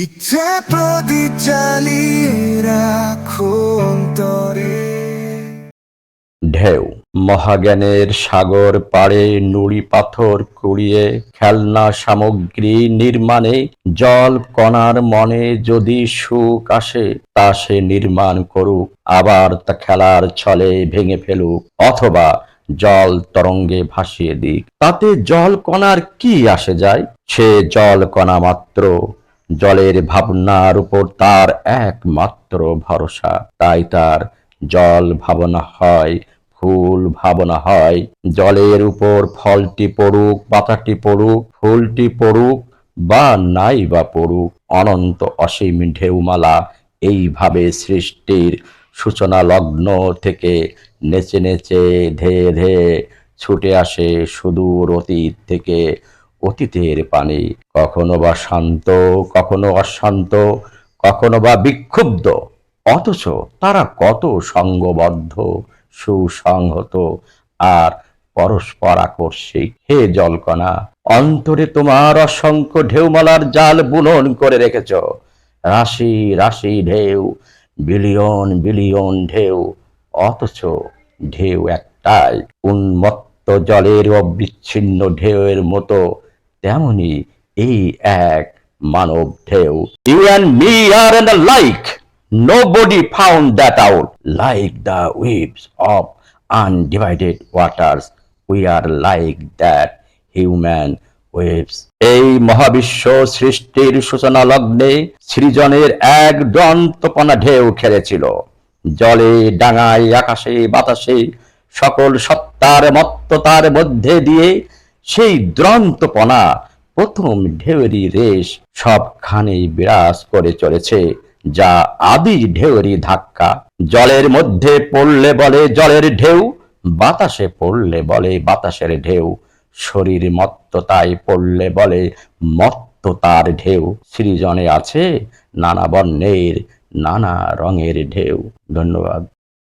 ইচ্ছে প্রদীপ জ্বালিয়ে রাখো অন্তরে। ঢেউ, মহাজ্ঞানের সাগর পাড়ে নুড়ি পাথর কুড়িয়ে খেলনা সামগ্রী নির্মাণে জল কণার মনে যদি সুখ আসে, তা সে নির্মাণ করুক, আবার তা খেলার ছলে ভেঙে ফেলুক, অথবা জল তরঙ্গে ভাসিয়ে দিক। তাতে জল কণার কি আসে যায়? সে জল কণা মাত্র জলের ভাবনার উপর তার একমাত্র ভরসা। তাই তার জল ভাবনা হয়, ফুল ভাবনা হয়। জলের উপর ফলটি পড়ুক, পাতাটি পড়ুক, ফুলটি পড়ুক বা নাই বা পড়ুক, অনন্ত অসীম ঢেউমালা এইভাবে সৃষ্টির সূচনা লগ্ন থেকে নেচে নেচে ধেয়ে ধেয়ে ছুটে আসে সুদূর অতীত থেকে। অতীতের পানি কখনো বা শান্ত, কখনো অশান্ত, কখনো বা বিক্ষুব্ধ। অথচ তারা কত সঙ্গবদ্ধ, সুসংহত আর পরস্পর আকর্ষিক হে জলকণা, অন্তরে তোমার অসংখ্য ঢেউমালার জাল বুনন করে রেখেছ। রাশি রাশি ঢেউ, বিলিয়ন বিলিয়ন ঢেউ। অথচ ঢেউ একটাই, উন্মত্ত জলের অবিচ্ছিন্ন ঢেউয়ের মতো তেমনি এই এক মানব ঢেউ ইউ অ্যান্ড মি আর N like Nobody found that out. Like the waves of undivided waters, we are like that human waves. এই মহাবিশ্ব সৃষ্টির সূচনা লগ্নে সৃজনের এক দন্তপনা ঢেউ খেলেছিল জলে ডাঙায় আকাশে বাতাসে সকল সত্তার মত্ততার মধ্যে দিয়ে সেই দ্রন্তপনা প্রথম ঢেউরি রেশ সবখানেই বিরাজ করে চলেছে, যা আদি ঢেউরি ধাক্কা। জলের মধ্যে পড়লে বলে জলের ঢেউ, বাতাসে পড়লে বলে বাতাসের ঢেউ। শরীর মত্ততায় পড়লে বলে মত্ততার ঢেউ। সৃজনে আছে নানা বর্ণের নানা রঙের ঢেউ। ধন্যবাদ।